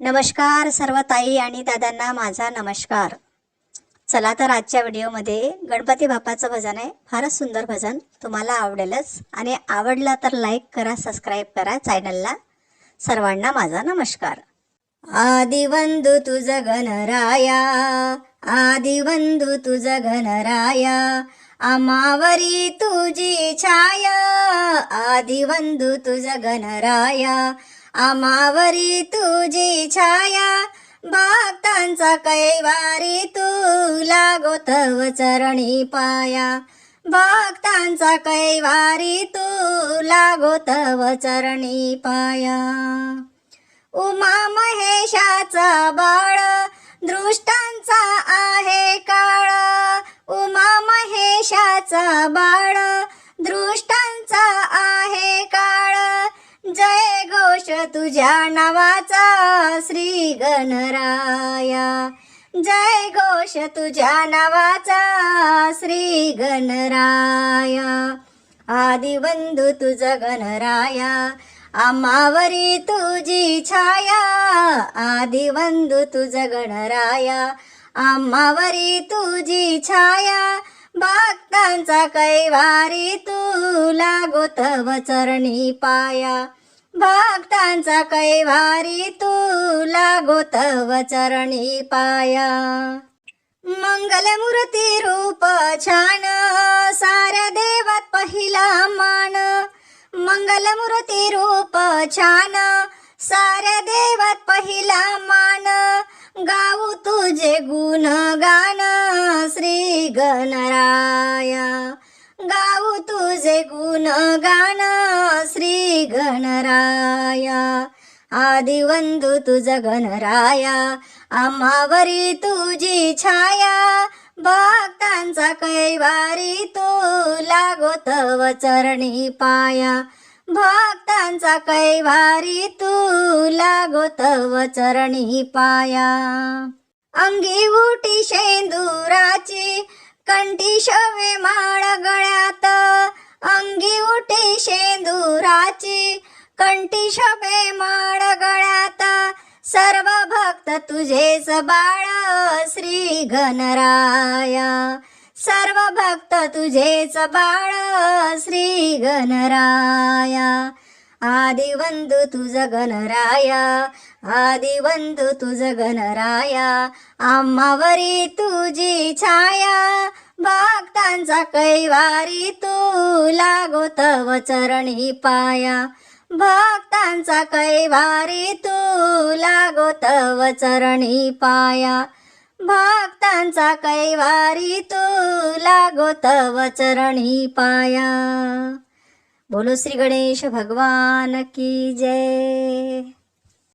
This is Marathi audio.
नमस्कार सर्व ताई आणि दादांना माझा नमस्कार. चला तर आजच्या व्हिडिओमध्ये गणपती बाप्पाचं भजन आहे. फारच सुंदर भजन. तुम्हाला आवडेलच. आणि आवडलं तर लाईक करा सबस्क्राईब करा चॅनलला सर्वांना माझा नमस्कार. आदिवंदु तुझ गणराया आदिवंदू तुझ गणराया अमावरी तुझी छाया. आदिवंदु तुझ गणराया आमावरी तुझी छाया भक्तांचा कैवारी तू लागोतव चरणी पाया. भक्तांचा कैवारी तू लागोतव चरणी पाया. उमा महेशाचा बाळ दृष्टांचा आहे काळ. उमा महेशाचा बाळ तुझ्या नावाचा श्री गणराया जय घोष तुझ्या नावाचा श्री गणराया आदिबंधू तुझ गणराया. आम्हावरी तुझी छाया. आदिबंधू तुझ गणराया. आम्हावरी तुझी छाया. भक्तांचा कैवारी तुला गोतव चरणी पाया. भक्तांचा कैवारी तुला लागोतव चरणी पाया. मंगलमूर्ती रूप छान साऱ्या देवात पहिला मान. मंगलमूर्ती रूप छान साऱ्या देवात पहिला मान. गाऊ तुझे गुण गाण श्री गणराया. गाऊ तुझे गुण गान श्री गणराया आदिवंदू तुझ गणराया आम्हावरी तुझी छाया भक्तांचा कैवारी तु लागो तव चरणी पाया भक्तांचा कैवारी तु लागो तव चरणी पाया अंगी उटी शेंदुराची कंठी शवे माळ गळ्यात अंगी उठी शेंदुराची कंठी शबे माळ गळ्यात. सर्व भक्त तुझेच बाळ श्री गणराया. सर्व भक्त तुझेच बाळ श्री गणराया. आदिवंदू तुझ गणराया आदिवंदू तुझ गणराया आम्हावरी तुझी छाया भक्तांचा कैवारी तुला गोतव चरणी पाया भक्तांचा कैवारी तुला गोतव चरणी पाया भक्तांचा कैवारी तुला गोतव चरणी पाया। बोलो श्री गणेश भगवान की जय।